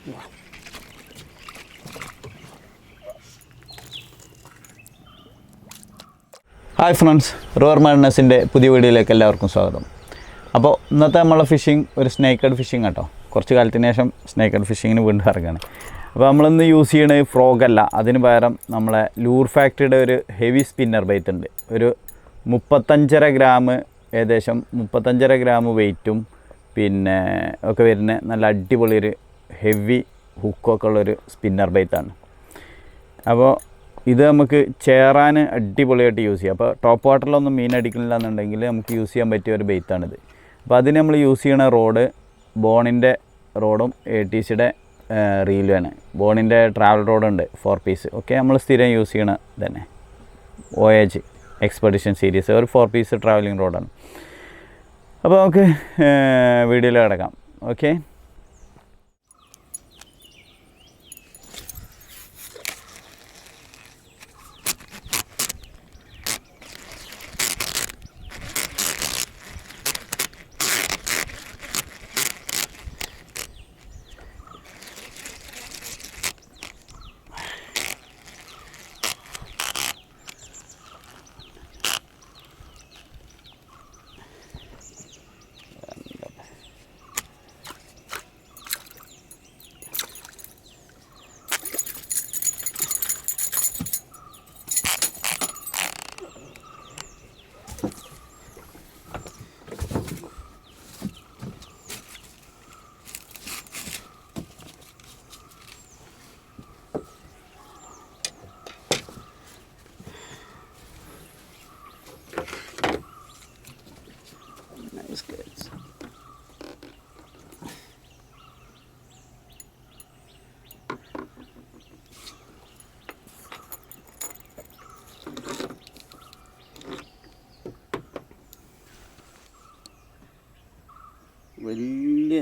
Hi friends river മാഡ്നസിന്റെ പുതിയ വീഡിയോയിലേക്ക് എല്ലാവർക്കും സ്വാഗതം. അപ്പോൾ ഇന്നത്തെ നമ്മളെ ഫിഷിംഗ് ഒരു സ്നേക്കഡ് ഫിഷിംഗ് കേട്ടോ കുറച്ച് കാലത്തിന് ശേഷം സ്നേക്കഡ് ഫിഷിങ്ങിന് വീണ്ടും ഇറങ്ങുകയാണ് അപ്പോൾ നമ്മളിന്ന് യൂസ് ചെയ്യണത് ഫ്രോഗ് അല്ല അതിന് പകരം നമ്മളെ ലൂർ ഫാക്ടറിയുടെ ഒരു ഹെവി സ്പിന്നർ ബൈറ്റ് ഉണ്ട്. ഒരു മുപ്പത്തഞ്ചര ഗ്രാം ഏകദേശം മുപ്പത്തഞ്ചര ഗ്രാം വെയിറ്റും പിന്നെ ഒക്കെ വരുന്ന നല്ല അടിപൊളി ഒരു ഹെവി ഹുക്കൊക്കെ ഉള്ളൊരു സ്പിന്നർ ബൈറ്റാണ് അപ്പോൾ ഇത് നമുക്ക് ചേറാൻ അടിപൊളിയായിട്ട് യൂസ് ചെയ്യാം. അപ്പോൾ ടോപ്പ് വാട്ടറിലൊന്നും മീൻ അടിക്കുന്നില്ല എന്നുണ്ടെങ്കിൽ നമുക്ക് യൂസ് ചെയ്യാൻ പറ്റിയ ഒരു ബെയ്ത്താണിത് അപ്പോൾ അതിന് നമ്മൾ യൂസ് ചെയ്യണ റോഡ് ബോണിന്റെ റോഡും എ ടി സിയുടെ റീലുമാണ്. ബോണിന്റെ ട്രാവൽ റോഡുണ്ട് ഫോർ പീസ്. ഓക്കെ നമ്മൾ സ്ഥിരം യൂസ് ചെയ്യണ തന്നെ വോയേജ് എക്സ്പെഡിഷൻ സീരീസ് ഒരു ഫോർ പീസ് ട്രാവലിംഗ് റോഡാണ്. അപ്പോൾ നമുക്ക് വീഡിയോയിൽ കിടക്കാം. ഓക്കെ. വലിയ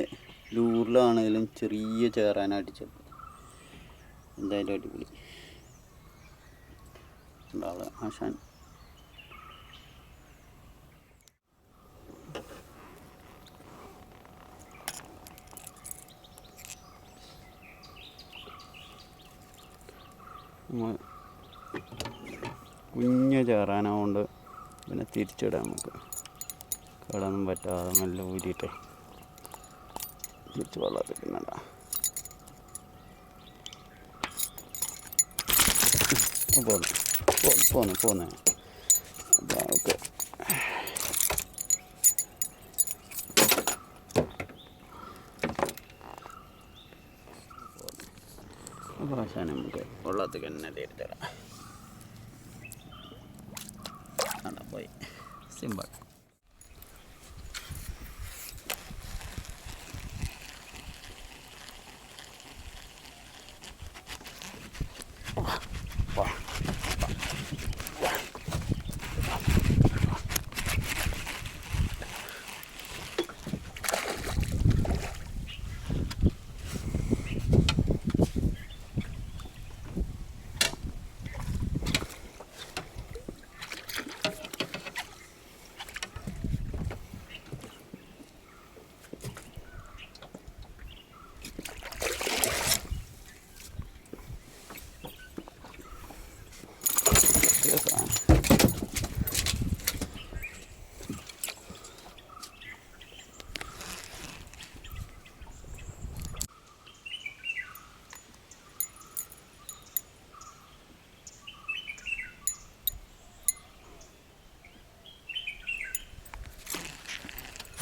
ലൂറിലാണെങ്കിലും ചെറിയ ചേറാൻ അടിച്ചത് എന്തായാലും അടിപൊളി. ഉണ്ടാവുക ആശാൻ. കുഞ്ഞ ചേറാനാവുകൊണ്ട് പിന്നെ തിരിച്ചിടാം നമുക്ക് കടന്നും പറ്റാതെ നല്ല ഊരിയിട്ടേ. തിരിച്ച് വെള്ളത്തിക്കുന്നുണ്ട പോന്നു പോന്നു പോന്നു പോന്നു അപ്പോൾ ഓക്കെ അപ്പോൾ അവസാനം നമുക്ക് വെള്ളത്തിൽ തന്നെ തീർത്തരാം അതാ പോയി സിമ്പിൾ സാധനം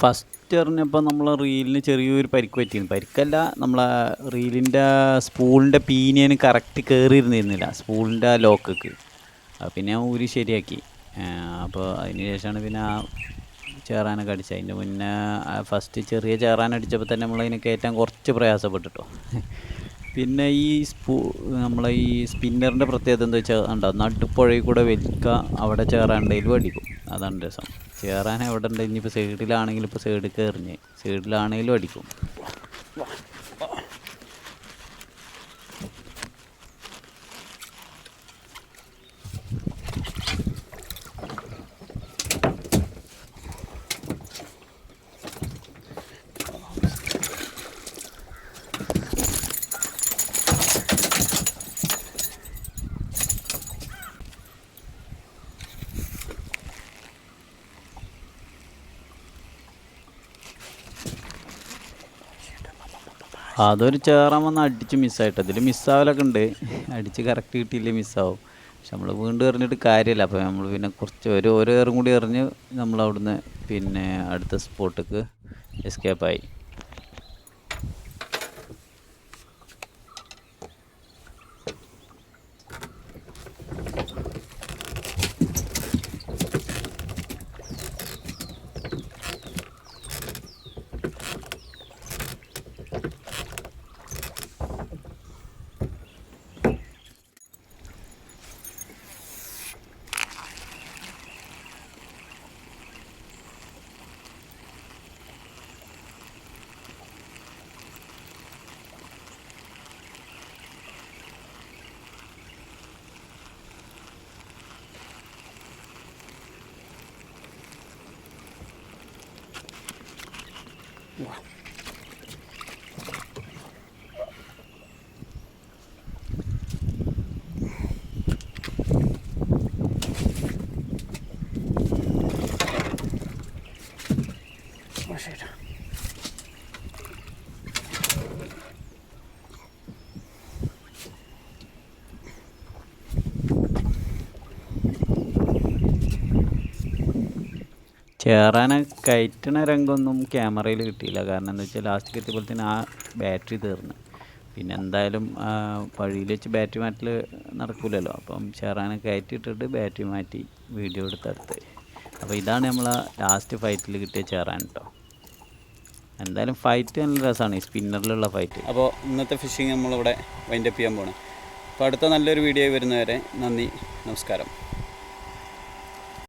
ഫസ്റ്റ് എറിഞ്ഞപ്പോൾ നമ്മൾ റീലിന് ചെറിയൊരു പരിക്ക് പറ്റിയിരുന്നു. പരിക്കല്ല നമ്മളെ റീലിന്റെ സ്പൂളിന്റെ പീനിയന് കറക്റ്റ് കയറിയിരുന്നിരുന്നില്ല സ്പൂളിന്റെ ലോക്കൊക്കെ. അത് പിന്നെ ഊരി ശരിയാക്കി. അപ്പോൾ അതിന് ശേഷമാണ് പിന്നെ ആ ചേറാനൊക്കെ അടിച്ചത്. അതിന്റെ മുന്നേ ഫസ്റ്റ് ചെറിയ ചേറാൻ അടിച്ചപ്പോൾ തന്നെ നമ്മളതിനെ കയറ്റാൻ കുറച്ച് പ്രയാസപ്പെട്ടിട്ടോ. പിന്നെ ഈ സ്പൂ നമ്മളെ ഈ സ്പിന്നറിന്റെ പ്രത്യേകത എന്താ വെച്ചാൽ ഉണ്ടോ നടുപ്പുഴയിൽ കൂടെ വലിക്കുക അവിടെ ചേറാണ്ടേലും അടിക്കും. അതാണ് രസം. ചേറാൻ എവിടെ ഉണ്ട് ഇനിയിപ്പോൾ സൈഡിലാണെങ്കിലും ഇപ്പോൾ സൈഡിൽ കയറിഞ്ഞ് സൈഡിലാണെങ്കിലും അടിക്കും. അതൊരു ചേറാൻ വന്ന് അടിച്ച് മിസ്സായിട്ട് അതിൽ മിസ്സാവലൊക്കെ ഉണ്ട്. അടിച്ച് കറക്റ്റ് കിട്ടിയില്ലേ മിസ്സാവും പക്ഷെ നമ്മൾ വീണ്ടും എറിഞ്ഞിട്ട് കാര്യമില്ല. അപ്പോൾ നമ്മൾ പിന്നെ കുറച്ച് ഒരു ഓരോ ഏറും കൂടി എറിഞ്ഞ് നമ്മൾ അവിടുന്ന് പിന്നെ അടുത്ത സ്പോട്ടിക്ക് എസ്കേപ്പായി ചേറാനെ കയറ്റണ രംഗമൊന്നും ക്യാമറയിൽ കിട്ടിയില്ല. കാരണം എന്താ വെച്ചാൽ ലാസ്റ്റ് എത്തിയപ്പോഴത്തേന് ആ ബാറ്ററി തീർന്ന്. പിന്നെ എന്തായാലും വഴിയിൽ വെച്ച് ബാറ്ററി മാറ്റൽ നടക്കില്ലല്ലോ അപ്പം ചേറാന കയറ്റിയിട്ടിട്ട് ബാറ്ററി മാറ്റി വീഡിയോ എടുത്തെടുത്ത് അപ്പോൾ ഇതാണ് നമ്മൾ ലാസ്റ്റ് ഫൈറ്റിൽ കിട്ടിയ ചേറാൻ കേട്ടോ എന്തായാലും ഫൈറ്റ് നല്ല രസമാണ് ഈ സ്പിന്നറിലുള്ള ഫൈറ്റ് അപ്പോൾ ഇന്നത്തെ ഫിഷിങ് നമ്മളിവിടെ വൈൻഡപ്പ് ചെയ്യാൻ പോകണം അപ്പോൾ അടുത്ത നല്ലൊരു വീഡിയോ വരുന്നവരെ നന്ദി നമസ്കാരം.